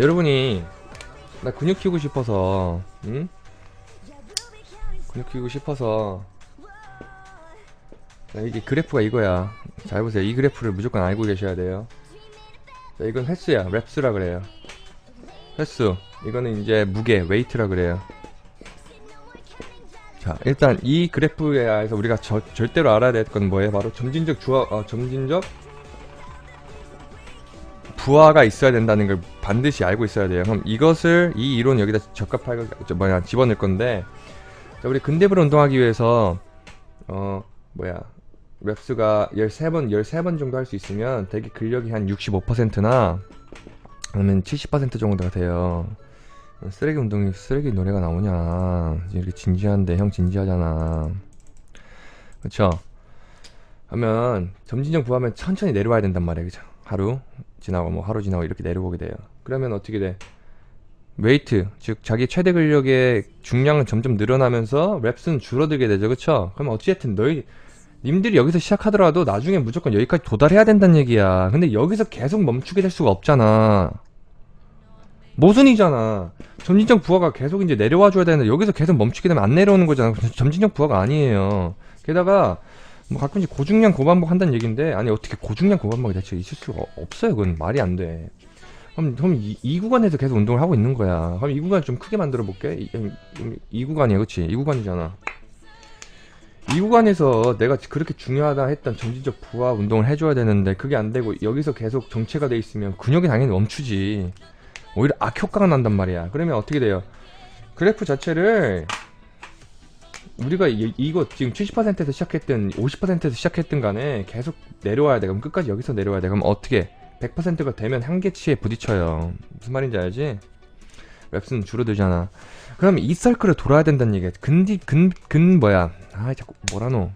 여러분이 나 근육 키우고 싶어서 응? 근육 키우고 싶어서 자, 이게 그래프가 이거야. 잘 보세요. 이 그래프를 무조건 알고 계셔야 돼요. 자, 이건 횟수야. 랩스라 그래요. 횟수. 이거는 이제 무게 웨이트라 그래요. 자 일단 이 그래프에서 우리가 저- 절대로 알아야 될 건 뭐예요? 바로 점진적 주화 어, 점진적 부하가 있어야 된다는 걸 반드시 알고 있어야 돼요. 그럼 이것을 이 이론 여기다 적합하게 저 뭐야 집어넣을 건데 자, 우리 근대부를 운동하기 위해서 어 뭐야 랩스가 13번 13번 정도 할 수 있으면 대개 근력이 한 65%나 아니면 70% 정도가 돼요. 쓰레기 운동이 쓰레기 노래가 나오냐. 이렇게 진지한데 형 진지하잖아. 그쵸? 하면 점진적 부하면 천천히 내려와야 된단 말이에요 그죠? 하루 지나고 뭐 하루 지나고 이렇게 내려오게 돼요. 그러면 어떻게 돼? 웨이트 즉 자기 최대 근력의 중량은 점점 늘어나면서 랩스는 줄어들게 되죠, 그렇죠? 그럼 어찌됐든 너희 님들이 여기서 시작하더라도 나중에 무조건 여기까지 도달해야 된다는 얘기야. 근데 여기서 계속 멈추게 될 수가 없잖아. 모순이잖아. 점진적 부하가 계속 이제 내려와 줘야 되는데 여기서 계속 멈추게 되면 안 내려오는 거잖아. 점진적 부하가 아니에요. 게다가 뭐 가끔씩 고중량 고반복 한다는 얘기인데 아니 어떻게 고중량 고반복이 대체 있을 수가 없어요. 그건 말이 안돼. 그럼, 그럼 이, 이 구간에서 계속 운동을 하고 있는 거야. 그럼 이 구간 좀 크게 만들어 볼게. 이, 이, 이 구간이야. 그치? 이 구간이잖아. 이 구간에서 내가 그렇게 중요하다 했던 점진적 부하 운동을 해줘야 되는데 그게 안 되고 여기서 계속 정체가 돼 있으면 근육이 당연히 멈추지. 오히려 악효과가 난단 말이야. 그러면 어떻게 돼요? 그래프 자체를 우리가 이, 이거 지금 70%에서 시작했든 50%에서 시작했든 간에 계속 내려와야 돼. 그럼 끝까지 여기서 내려와야 돼. 그럼 어떻게? 100%가 되면 한계치에 부딪혀요. 무슨 말인지 알지? 웹스는 줄어들잖아. 그럼 이 서클을 돌아야 된다는 얘기야. 근디, 근, 근 뭐야. 아, 자꾸 뭐라노.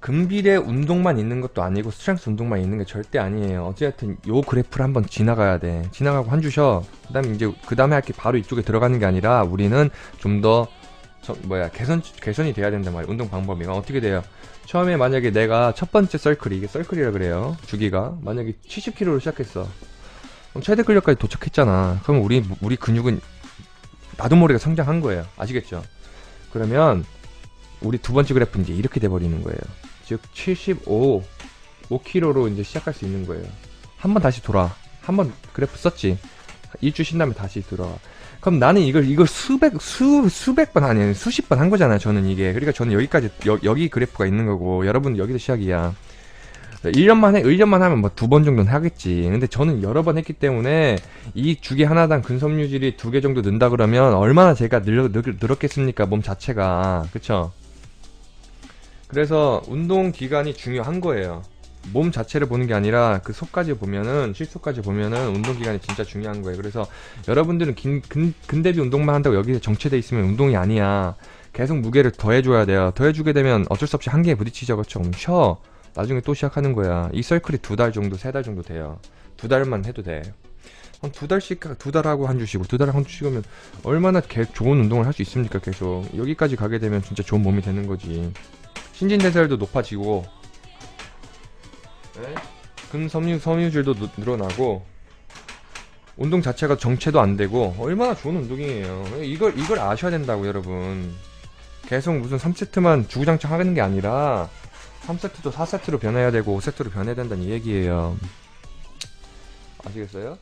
근비례 운동만 있는 것도 아니고 스트렝스 운동만 있는 게 절대 아니에요. 어쨌든 요 그래프를 한번 지나가야 돼. 지나가고 한 주셔. 그 다음에 이제 그 다음에 할 게 바로 이쪽에 들어가는 게 아니라 우리는 좀더 저, 뭐야 개선 개선이 돼야 된단 말이야. 운동 방법이. 어떻게 돼요? 처음에 만약에 내가 첫 번째 서클이 이게 서클이라 그래요. 주기가. 만약에 70kg로 시작했어. 그럼 최대 근력까지 도착했잖아. 그럼 우리 우리 근육은 나도 모르게 성장한 거예요. 아시겠죠? 그러면 우리 두 번째 그래프는 이제 이렇게 돼 버리는 거예요. 즉 75 5kg로 이제 시작할 수 있는 거예요. 한 번 다시 돌아. 한 번 그래프 썼지 일주 쉰 다음에 다시 들어와 그럼 나는 이걸 이걸 수백 수 수백 번 아니 수십 번 한 거잖아요. 저는 이게 그러니까 저는 여기까지 여, 여기 그래프가 있는 거고 여러분 여기서 시작이야. 1년만 해 1년만 하면 뭐 두 번 정도는 하겠지. 근데 저는 여러 번 했기 때문에 이 주기 하나당 근섬유질이 두 개 정도 는다 그러면 얼마나 제가 늘, 늘, 늘었겠습니까? 몸 자체가. 그쵸? 그래서 운동 기간이 중요한 거예요. 몸 자체를 보는 게 아니라 그 속까지 보면은 실속까지 보면은 운동 기간이 진짜 중요한 거예요. 그래서 여러분들은 긴, 근, 근대비 운동만 한다고 여기에 정체돼 있으면 운동이 아니야. 계속 무게를 더해줘야 돼요. 더해주게 되면 어쩔 수 없이 한계에 부딪히죠. 그렇죠? 쉬어. 나중에 또 시작하는 거야. 이 서클이 두 달 정도, 세 달 정도 돼요. 두 달만 해도 돼. 한 두 달씩, 두 달하고 한 주시고, 두 달하고 한 주씩하면 얼마나 개, 좋은 운동을 할 수 있습니까? 계속. 여기까지 가게 되면 진짜 좋은 몸이 되는 거지. 신진대사율도 높아지고, 네? 근섬유 섬유질도 느- 늘어나고 운동 자체가 정체도 안 되고 얼마나 좋은 운동이에요. 이걸 이걸 아셔야 된다고 여러분. 계속 무슨 3세트만 주구장창 하는 게 아니라 3세트도 4세트로 변해야 되고 5세트로 변해야 된다는 이 얘기예요. 아시겠어요?